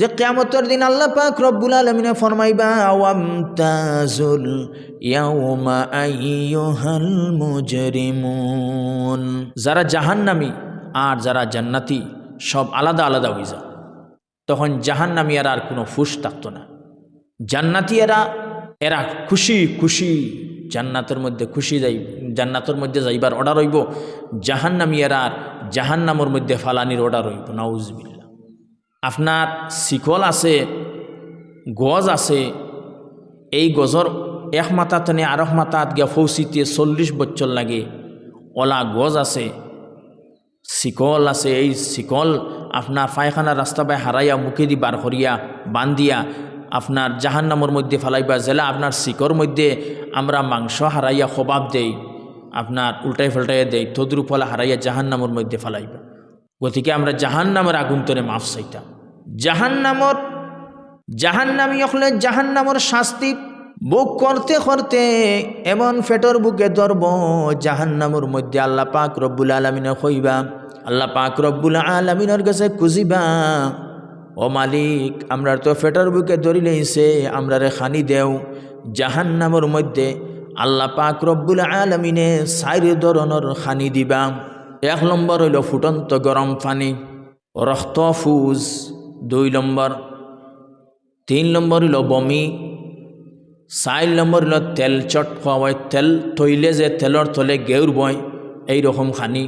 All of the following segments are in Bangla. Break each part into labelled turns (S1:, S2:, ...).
S1: যে কেয়ামতের দিন আল্লাহ পাক রব্বুল আলমিনে ফরমাইবা, আওয়াম তাজুল ইয়াউমা যারা জাহান্নামী আর যারা জান্নাতি, সব আলাদা আলাদা হয়ে যায়। তখন জাহান্নামী আর আর কোনো ফুস থাকতো না। জান্নাতি এরা এরা খুশি খুশি জান্নাতের মধ্যে খুশি যাই, জান্নাতের মধ্যে যাইবার অর্ডার হইব। জাহান্নামী এরা আর জাহান্নামের মধ্যে ফালানির অর্ডার হইব। নাউজবিল্লা আপনার শিকল আছে, গজ আছে, এই গজর এক মাথা তেনে আরক মাথাত গিয়া ফৌসিতে চল্লিশ বছর লাগে। অলা গজ আছে, শিকল আছে, এই শিকল আপনার পায়খানা রাস্তা বাই হারাইয়া মুখে দি বার করিয়া, বান্ধিয়া, আপনার জাহান্নামর মধ্যে ফালাইবা, জেলা আপনার শিকর মধ্যে আমরা মাংস হারাইয়া খবাব দেই, আপনার উল্টাই ফাল্টাইয়া দেই তদ্রু ফলা হারাইয়া জাহান্নামর মধ্যে ফালাইবা। গতিকে আমরা জাহান্নামের আগুন তরে মাফ চাইতাম। জাহান্নামর, জাহান্নামি হলে জাহান্নামর শাস্তি বুক করতে করতে এমন ফেটর বুকে ধরব জাহান্নামর মধ্যে আল্লাহ পাক রব্বুল আলমিনে কইবা আল্লাহ পাক রব্বুল আলমিনের কাছে খুঁজিবা। ও মালিক, আমরা তো ফেটর বুকে ধরিলেইছে আমরা রে খানি দেও। জাহান্নামর মধ্যে আল্লাহ পাক রব্বুল আলমিনে চারি ধরনের খানি দিবা। এক নম্বর হইল ফুটন্ত গরম পানি, রক্ত ফুজ দুই নম্বর তিন নম্বর হইল বমি চার নম্বর হইল তেল চট খাওয়াই তেল থইলে যে তেলর তলে গেউর বয় এইরকম খানি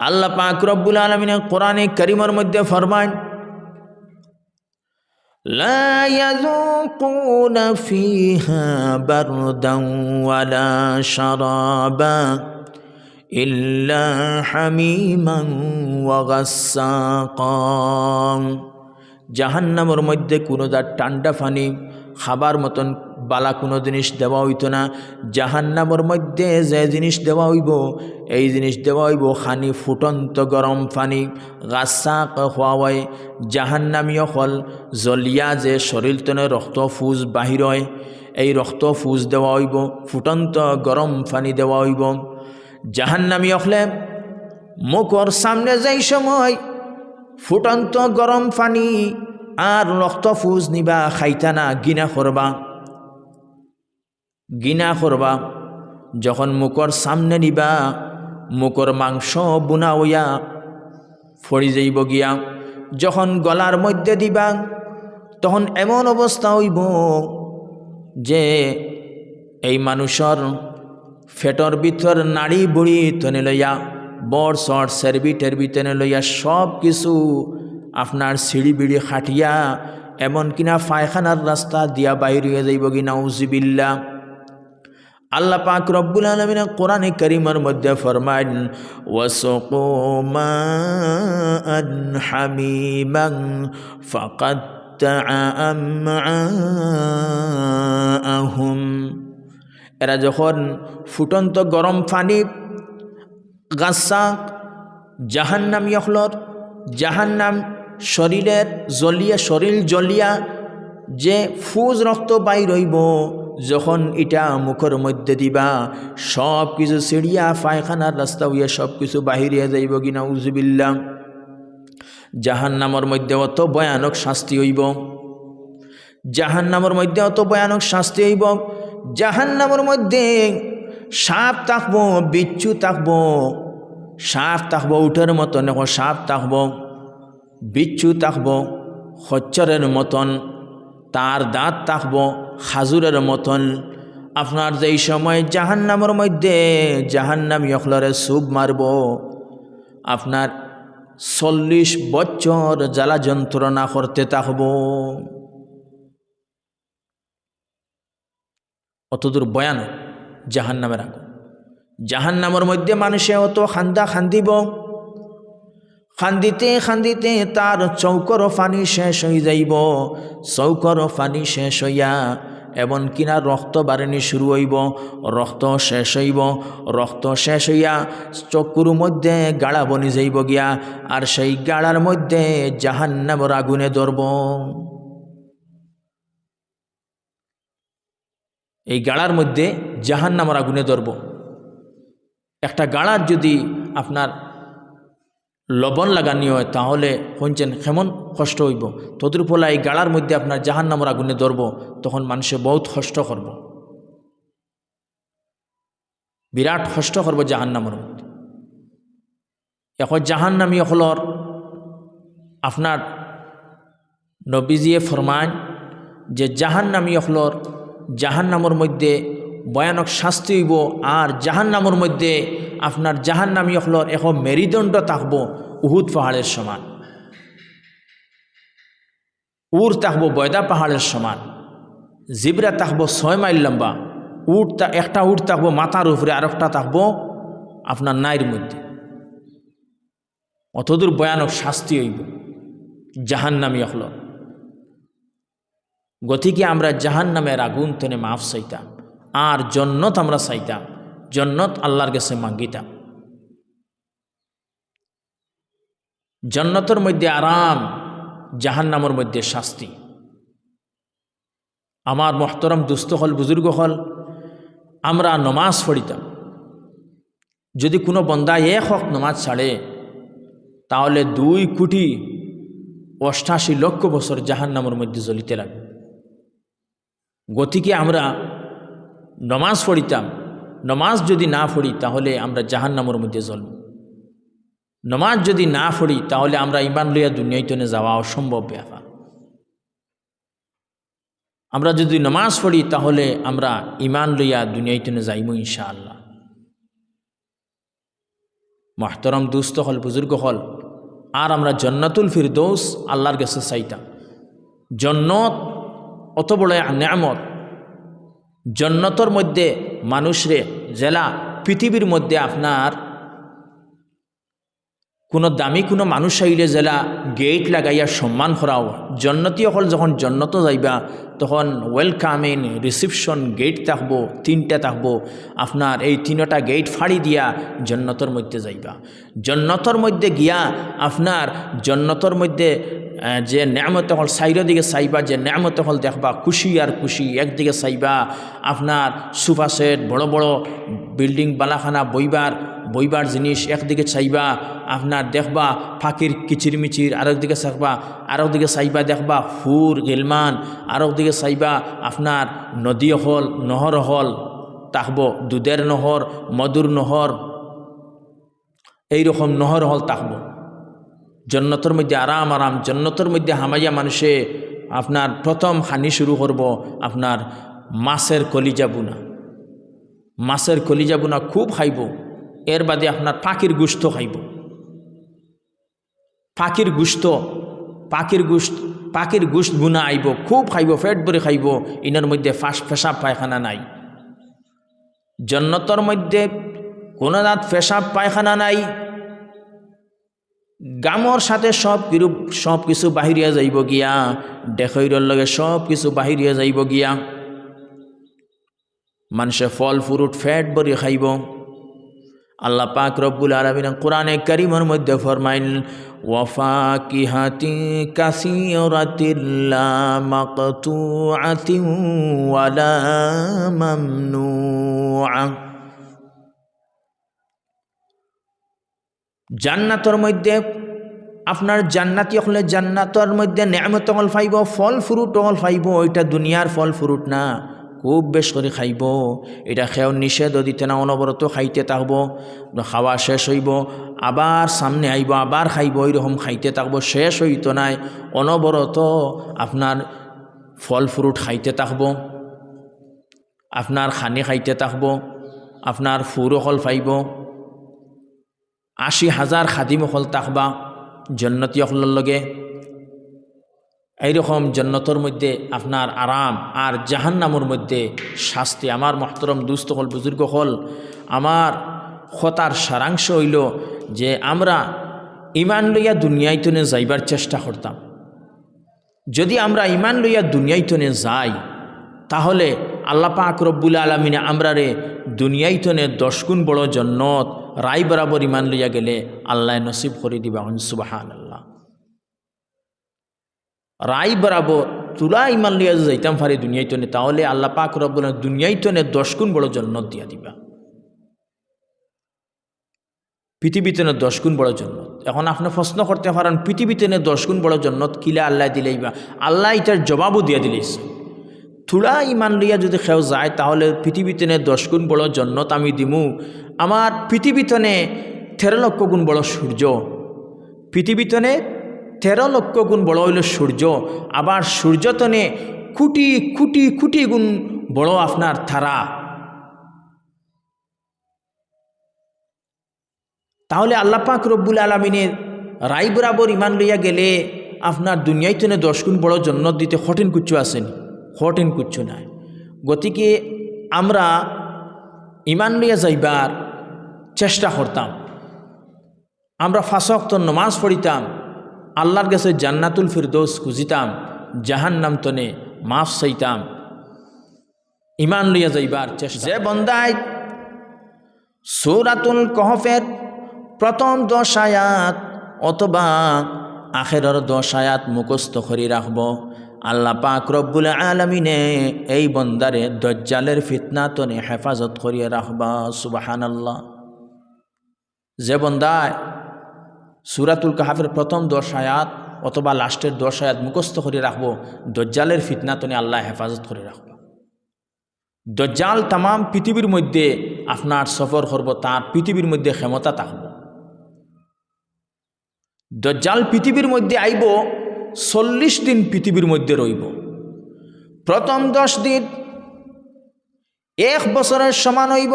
S1: আল্লাহ পাক রব্বুল আলমিনে কোরআনে করিমর মধ্যে ফরমায় لا يذوقون فيها بردا ولا شرابا إلا حميما وغساقا জাহান্নামের মধ্যে কোনো তার ঠান্ডা পানি খাবার মতন বালা কোনো জিনিস দেওয়া হইতো না জাহান্নামের মধ্যে যে জিনিস দেওয়া হইব এই জিনিস দেওয়া হইব খানি ফুটন্ত গরম পানি গাছাক হওয়ায় জাহান্নামীয় ফল জলিয়া যে শরীর তনে রক্ত ফুজ বাহির হয় এই রক্ত ফুজ দেওয়া হইব ফুটন্ত গরম পানি দেওয়া হইব জাহান্নামী হলে মুখর সামনে যাই সময় ফুটন্ত গরম পানি আর রক্ত ফুজ নিবা খাইতা না গিনা করবা। গিনা করবা, যখন মুখর সামনে নিবা, মুখর মাংস বুনা হইয়া ফড়ি যাইব গিয়া, যখন গলার মধ্যে দিবা, তখন এমন অবস্থা হইব যে এই মানুষের ফেটর ভিতর নাড়ি বুড়ি তনে লইয়া বড় শর্ট সেরবি টেরবি তেনে লইয়া সব কিছু আপনার সিঁড়ি বিড়ি খাটিয়া, এমন কিনা পায়খানার রাস্তা দিয়া বাইর হয়ে যাইব কিনা উজিবিল্লা আল্লাহ পাক রব্বুল আলমিন কোরআনে করিমের মধ্যে ফরমাইন ওয়াসকুমান হামিমাং ফাকাত আহুম এরা যখন ফুটন্ত গরম পানি গাছা জাহান্নাম ইয়খলর জাহান্নাম শরীরের জলিয়া শরীর জলিয়া যে ফুজ রক্ত বাই রইব, যখন এটা মুখের মধ্যে দিবা, সব কিছু সিঁড়িয়া পায়খানার রাস্তা হইয়া সব কিছু বাহিরিয়া যাইব কিনা উজুবিল্লা জাহান নামর মধ্যে অত ভয়ানক শাস্তি হইব। জাহান নামর মধ্যে অত ভয়ানক শাস্তি হইব। জাহান নামর মধ্যে সাপ থাকব বিচ্ছু থাকব সাপ থাকব উঠের মতন এখন সাপ থাকব বিচ্ছু থাকব খচ্চরের মতন, তার দাঁত থাকব খাজুরের মতন। আপনার যেই সময় জাহান্নামের মধ্যে জাহান্নাম ইয়খলরে সুপ মারব, আপনার চল্লিশ বছর জ্বালা যন্ত্রণা করতে থাকব অতদূর বয়ান জাহান্নামের আগুন। জাহান্নামের মধ্যে মানুষে অত খান্দা খান্দিব। খান্দিতে খান্দিতে তার চৌকর ফানি শেষ হয়ে যাইব। চৌকর ফানি শেষ হইয়া এমন কিনা রক্ত বাড়ানি শুরু হইব। রক্ত শেষ হইব। রক্ত শেষ হইয়া চকুর মধ্যে গাড়া বনি যাইব গিয়া। আর সেই গাড়ার মধ্যে জাহান্নামর আগুনে ধরব। এই গাড়ার মধ্যে জাহান্নামর আগুনে ধরব। একটা গাড়ার যদি আপনার লবণ লাগানি হয়, তাহলে শুনছেন কেমন কষ্ট হইব। তদুরপলে এই গাড়ার মধ্যে আপনার জাহান নামর আগুনে ধরব, তখন মানুষে বহুত কষ্ট করব। বিরাট কষ্ট করব জাহান নামর মধ্যে। এখন জাহান নামী হলর আপনার নবীজিয়ে ফরমান যে জাহান নামী হলর জাহান নামর মধ্যে ভয়ানক শাস্তি হইব, আর জাহান নামর মধ্যে আপনার জাহান নামী হলর এখন মেরুদণ্ড থাকব, উহুদ পাহাড়ের সমান। উর থাকব বয়দা পাহাড়ের সমান। জিবরা থাকব ছয় মাইল লম্বা। উট একটা উট থাকব মাথার উপরে আর একটা থাকব আপনার নাইর মধ্যে। অতদূর ভয়ানক শাস্তি হইব জাহান্নামী হল গতিকে আমরা জাহান নামের আগুন তেনে মাফ চাইতাম, আর জন্নত আমরা চাইতাম, জন্নত আল্লাহর কাছে মাঙ্গিতাম জন্নতর মধ্যে আরাম, জাহান্নামের মধ্যে শাস্তি। আমার মহতরম দুস্থ হল, বুজুর্গ হল, আমরা নমাজ পড়িতাম। যদি কোনো বন্দা এক হক নমাজ ছাড়ে, তাহলে দুই কোটি অষ্টাশি লক্ষ বছর জাহান্নামের মধ্যে জ্বলিতে লাগবে। গতিকে আমরা নমাজ পড়িতাম। নমাজ যদি না পড়ি, তাহলে আমরা জাহান্নামের মধ্যে জ্বলব। নমাজ যদি না পড়ি, তাহলে আমরা ইমান লইয়া দুনিয়াইতনে যাওয়া অসম্ভব ব্যাপার। আমরা যদি নমাজ পড়ি, তাহলে আমরা ইমান লইয়া দুনিয়াইতনে যাইব ইনশাআল্লাহ। মাহতরম দুস্থ হল, বুজুর্গ হল, আর আমরা জন্নাতুল ফিরদৌস আল্লাহর কাছে চাইতাম। জন্নত অত বড় নেয়ামত। জন্নতর মধ্যে মানুষরে জেলা পৃথিবীর মধ্যে আপনার কোনো দামি কোনো মানুষ আইলে জেলা গেট লাগাইয়া সম্মান করাও। জন্নতি অকল যখন জন্নত যাইবা, তখন ওয়েলকামিং রিসিপশন গেট থাকব, তিনটা থাকব। আপনার এই তিনটা গেট ফাড়ি দিয়া জন্নতর মধ্যে যাইবা। জন্নতর মধ্যে গিয়া আপনার জন্নতর মধ্যে যে ন্যামত হল সাইর দিকে চাইবা, যে ন্যামত হল দেখবা খুশি আর খুশি, একদিকে চাইবা। আপনার সোফা সেট বড় বড় বিল্ডিং, বালাখানা বইবার বইবার জিনিস একদিকে চাইবা। আপনার দেখবা ফাঁকির কিচিরমিচির আরেক দিকে চাইবা। আরেক দিকে চাইবা দেখবা ফুর গেলমান। আরেক দিকে চাইবা আপনার নদী হল নহর হল তাকব দুধের নহর মধুর নহর এইরকম নহর হল তাকব জন্নতর মধ্যে আরাম আরাম। জন্নতর মধ্যে হামাইয়া মানুষে আপনার প্রথম হানি শুরু করব আপনার মাছের কলিজা বুনা। মাছের কলিজা বুনা খুব খাইব। এর বাদে আপনার পাখির গুস্ত খাইব। পাখির গুস্ত পাখির গুস্ত পাখির গুস্ত বুনা আইব, খুব খাইব ফেট ভরে খাইব। ইনার মধ্যে ফাঁস ফেসাব পায়খানা নাই। জন্নতর মধ্যে কোনো দাঁত পেশাব পায়খানা নাই। গামর সাথে সব কিরূপ, সব কিছু বাহিরিয়া যাইব গিয়া ডেখৈরের লগে সব কিছু বাহিরিয়া যাইব গিয়া। মানুষে ফল ফ্রুট ফ্যাট বরি খাইব। আল্লাহ পাক রব্বুল আলমিন কোরআনে করিমের মধ্যে ফরমাইল ওয়াফা কিহাতি কাসিরাতিল্লা জান্নাতর মধ্যে আপনার জান্নাতি হলে জান্নাতর মধ্যে নেমত হল ফাইব, ফল ফ্রুট হল ফাইব, ওইটা দুনিয়ার ফল ফ্রুট না। খুব বেশ করে খাইব। এটা খেয়েও নিষেধ দিতে না, অনবরত খাইতে থাকব। খাওয়া শেষ হইব, আবার সামনে আইব, আবার খাইব, ওইরকম খাইতে থাকব, শেষ হইত নাই। অনবরত আপনার ফল ফ্রুট খাইতে থাকব, আপনার খানি খাইতে থাকব, আপনার ফুরো হল ফাইব, আশি হাজার খাদিম হল তাকবা জন্নতি অকলের লগে, এইরকম জন্নতর মধ্যে আপনার আরাম আর জাহান্নামর মধ্যে শাস্তি। আমার মহতরম দুস্থ হল, বুজুর্গ হল, আমার খতার সারাংশ হইল যে আমরা ইমান লইয়া দুনিয়াইতনে যাইবার চেষ্টা করতাম। যদি আমরা ইমান লইয়া দুনিয়াইতনে যাই, তাহলে আল্লাহ পাক রব্বুল আলমিনে আমরা রে দুনিয়াইতনে দশগুণ বড় জন্নত রায় বরাবর ইমান লইয়া গেলে আল্লাহ নসিব করে দিবা সুবাহান আল্লাহ রায় বরাবর তুলা ইমান লইয়া যাইতাম ফারি দুনিয়াইতনে, তাহলে আল্লাহ পাক রব্বুল দুনিয়াইতনে দশগুণ বড় জন্নত দিয়া দিবা। পৃথিবীতে দশ গুণ বড় জন্নত। এখন আপনি প্রশ্ন করতে পারেন, পৃথিবীতে দশ গুণ বড় জন্নত কিলা আল্লাহ দিলেই বা? আল্লাহ এটার জবাবও দিয়ে দিলেইস থোড়া ইমান লইয়া যদি খেও যায়, তাহলে পৃথিবীতে নে দশ গুণ বড় জন্নত আমি দিমু। আমার পৃথিবীতে নে তেরো লক্ষ গুণ বড় সূর্য। পৃথিবীতে নে তেরো লক্ষ গুণ বড় হইল সূর্য। আবার সূর্যতনে কোটি কোটি কোটি গুণ বড় আপনার তারা। তাহলে আল্লাহ পাক রব্বুল আলমিনের রায় বরাবর ইমান লইয়া গেলে আপনার দুনিয়ায় তেনে দশ গুণ বড় জন্নত দিতে হটেন কুচ্ছু আসেনি হটেন কুচ্ছু নাই। গতিকে আমরা ইমান লইয়া যাইবার চেষ্টা করতাম। আমরা ফাঁসক্ত নমাজ পড়িতাম, আল্লাহর কাছে জান্নাতুল ফিরদোস খুঁজিতাম জাহান নাম তনে মাফ চাইতাম। ইমান লইয়া যাইবার চেষ্টা যে বন্দায় সৌরাতুল কহফের প্রথম দশ আয়াত অথবা আখেরর দশ আয়াত মুখস্থ করে রাখব। আল্লাহ পাক রব্বুল আলমিনে এই বন্দারে দজ্জালের ফিতনা তনে হেফাজত করিয়ে রাখবা সুবাহান আল্লাহ যে বন্দায় সুরাতুল কাহাফের প্রথম দশ আয়াত অথবা লাস্টের দশ আয়াত মুখস্থ করে রাখব, দজ্জালের ফিতনা তনে আল্লাহ হেফাজত করে রাখব। দজ্জাল তাম পৃথিবীর মধ্যে আপনার সফর করব, তার পৃথিবীর মধ্যে ক্ষমতা থাকব। দজ্জাল পৃথিবীর মধ্যে আইব চল্লিশ দিন পৃথিবীর মধ্যে রইব। প্রথম দশ দিন এক বছরের সমান হইব।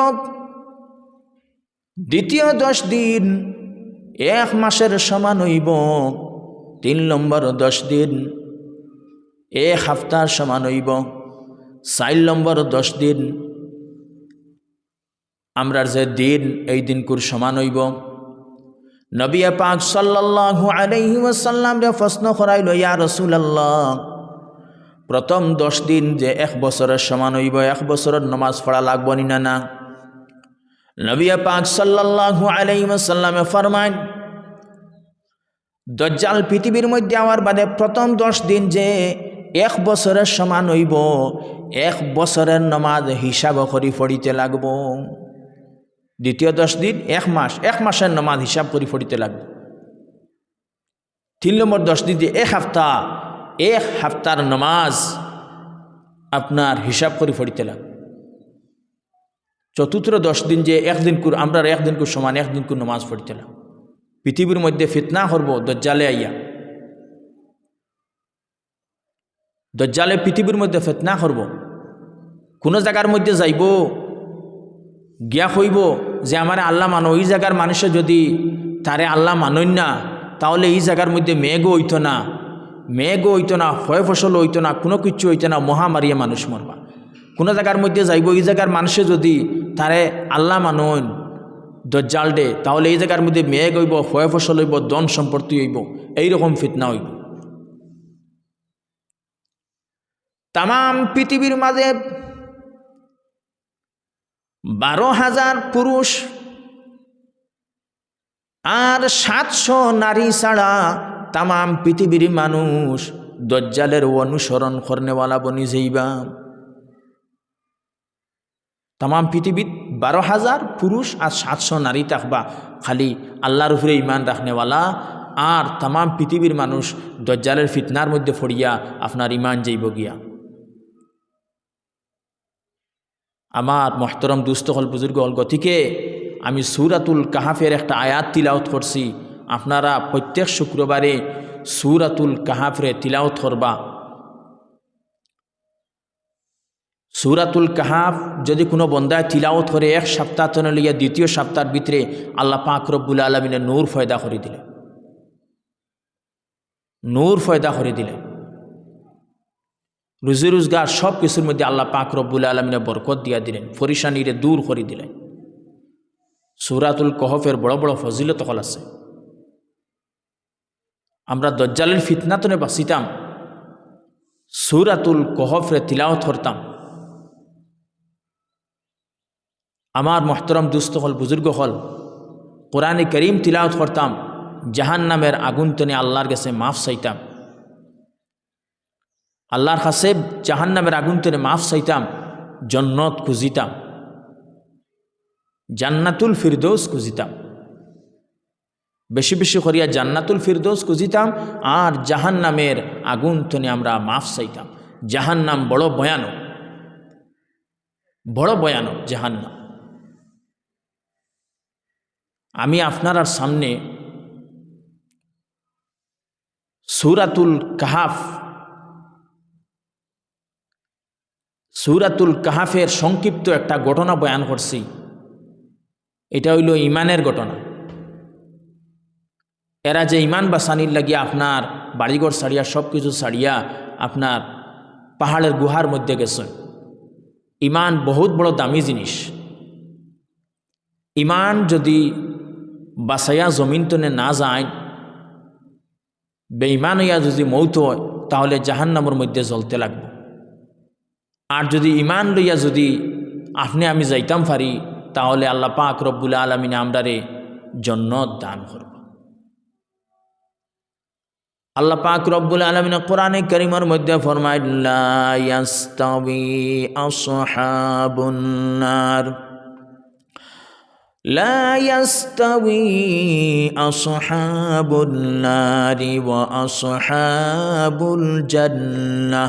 S1: দ্বিতীয় দশ দিন এক মাসের সমান হইব। তিন নম্বর দশ দিন এক হাফতার সমান হইব। চার নম্বর দশ দিন আমরার যে দিন, এই দিনকুর সমান হইব। নবিয়া পাক সাল্লাল্লাহু আলাইহি ওয়াসাল্লাম রে প্রশ্ন করাইল, ইয়া রাসূলুল্লাহ, প্রথম দশ দিন যে এক বছরের সমান হইব, এক বছরের নমাজ পড়া লাগব নি না না? নবিয়া পাক সাল্লাল্লাহু আলাইহি ওয়াসাল্লামে ফরমান দজ্জাল পৃথিবীর মধ্যে আমার বাদে প্রথম দশ দিন যে এক বছরের সমান হইব, এক বছরের নমাজ হিসাব করি পড়িতে লাগব। দ্বিতীয় দশ দিন, এক মাস, এক মাসের নমাজ হিসাব করি পড়িতে লাগবে। তিন নম্বর দশ দিন যে এক হাফতা, এক হাফতার নমাজ আপনার হিসাব করে পড়িতে লাগবে। চতুর্থ দশ দিন যে একদিন কুর আমরা একদিন কুর সমান একদিন কুর নমাজ পড়িতে লাগবে। পৃথিবীর মধ্যে ফিতনা করব, দজ্জালে আইয়া। দজ্জালে পৃথিবীর মধ্যে ফেতনা করব। কোনো জায়গার মধ্যে যাইব, গিয়া হইব যে আমার আল্লাহ মানো ওই জায়গার মানুষে যদি তারে আল্লাহ মানই না, তাহলে এই জায়গার মধ্যে মেঘও হইতো না। মেঘও হইতো না ফয় ফসল হইতো না, কোনো কিছু হইতো না, মহামারিয়ে মানুষ মরবা। কোনো জায়গার মধ্যে যাইব, এই জায়গার মানুষে যদি তারে আল্লাহ মানন দজ্জাল ডে তাহলে এই জায়গার মধ্যে মেঘ হইব ফয় ফসল হইব দন সম্পত্তি হইব, এইরকম ফিতনা হইব। তাম পৃথিবীর মাঝে বারো হাজার পুরুষ আর সাতশো নারী ছাড়া তাম পৃথিবীর মানুষ দজ্জালের অনুসরণ করনেওয়ালা বনি যাইবা তাম পৃথিবীত বারো হাজার পুরুষ আর সাতশো নারী থাকবা, খালি আল্লাহর উপরে ইমান রাখনেওয়ালা আর তাম পৃথিবীর মানুষ দজ্জালের ফিতনার মধ্যে ফড়িয়া আপনার ইমান যাইব গিয়া। আমার মহতরম দুস্থ হল বুজুর্গ গতিকে আমি সুরাতুল কাহাফের একটা আয়াত তিলাওত করছি। আপনারা প্রত্যেক শুক্রবারে সুরাতুল কাহাফরে তিলাওত করবা। সুরাতুল কাহাফ যদি কোনো বন্দায় তিলাওত করে এক সপ্তাহ তনে লিয়া দ্বিতীয় সপ্তাহের ভিতরে আল্লাহ পাক রব্বুল আলমিনে নূর ফয়দা করে দিলে নূর ফয়দা করে দিলে রুজি রোজগার সব কিছুর মধ্যে আল্লাহ পাক রব্বুল আলমিনে বরকত দিয়া দিলেন ফরিসানিরে দূর করে দিলেন। সুরাতুল কহফের বড় বড় ফজিলত হল আছে। আমরা দজ্জালের ফিতনাতনে বাঁচিতাম, সুরাতুল কহফরে তিলাওত করতাম। আমার মহতরম দুস্থ হল, বুজুর্গ হল, কোরআনে করিম তিলাওত করতাম জাহান নামের আগুন তেনে আল্লাহর কাছে মাফ চাইতাম। আল্লাহর কাছে জাহান নামের আগুন তেনে মাফ চাইতাম, জন্নত খুঁজিতাম, জান্নাতুল ফিরদৌস খুঁজিতাম। বেশি বেশি করিয়া জান্নাতুল ফিরদৌস খুঁজিতাম আর জাহান নামের আগুন তনে আমরা মাফ চাইতাম। জাহান নাম বড় ভয়ানক বড় ভয়ানক জাহান নাম আমি আপনার আর সামনে সুরাতুল কাহাফ সুরাতুল কাহাফের সংক্ষিপ্ত একটা ঘটনা বয়ান করছি। এটা হইল ইমানের ঘটনা। এরা যে ইমান বাসানির লাগিয়া আপনার বাড়িঘর সারিয়া সব কিছু সারিয়া আপনার পাহাড়ের গুহার মধ্যে গেছে। ইমান বহুত বড় দামি জিনিস। ইমান যদি বাসাইয়া জমিন তনে না যায়, বেঈমান হইয়া যদি মৌত হয়, তাহলে জাহান্নামের মধ্যে জ্বলতে লাগবে। আর যদি ইমান লইয়া যদি আপনি আমি যাইতাম পারি তাহলে আল্লাহ পাক রব্বুল আলমিনে আমরারে জন্নত দান করব আল্লাহ পাক রব্বুল আলমিনে কোরআনে করিমের মধ্যে ফরমাইল্লাস্তাবি আসহাবুন্নার لا يستوي أصحاب النار وأصحاب الجنة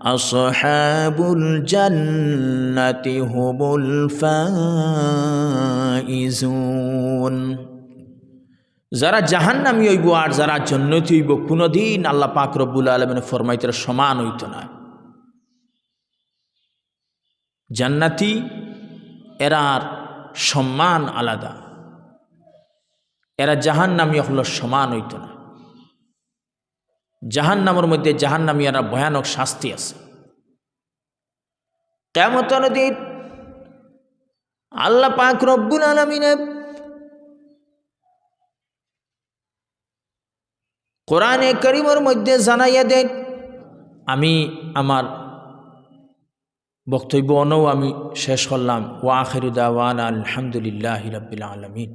S1: আসহাবুল জান্নাতি হুমুল ফাইজুন যারা জাহান নামি হইব আর যারা জন্নতি হইব, কোনোদিন আল্লাহ পাক রব্বুল আলমিন ফরমাইতের সমান হইত না। জান্নাতি এরার সম্মান আলাদা। এরা জাহান নামি হল সমান হইত না। জাহান্নামের মধ্যে জাহান্নামি এরা ভয়ানক শাস্তি আছে। কেমত নদীর আল্লাহ পাক রব্বুল আলমিনে কোরআনে করিমের মধ্যে জানাইয়া দেন, আমি আমার বক্তব্য অনও আমি শেষ করলাম। ওয়াখিরুদ্দাওয়ান আলহামদুলিল্লাহ রবিল আলমিন।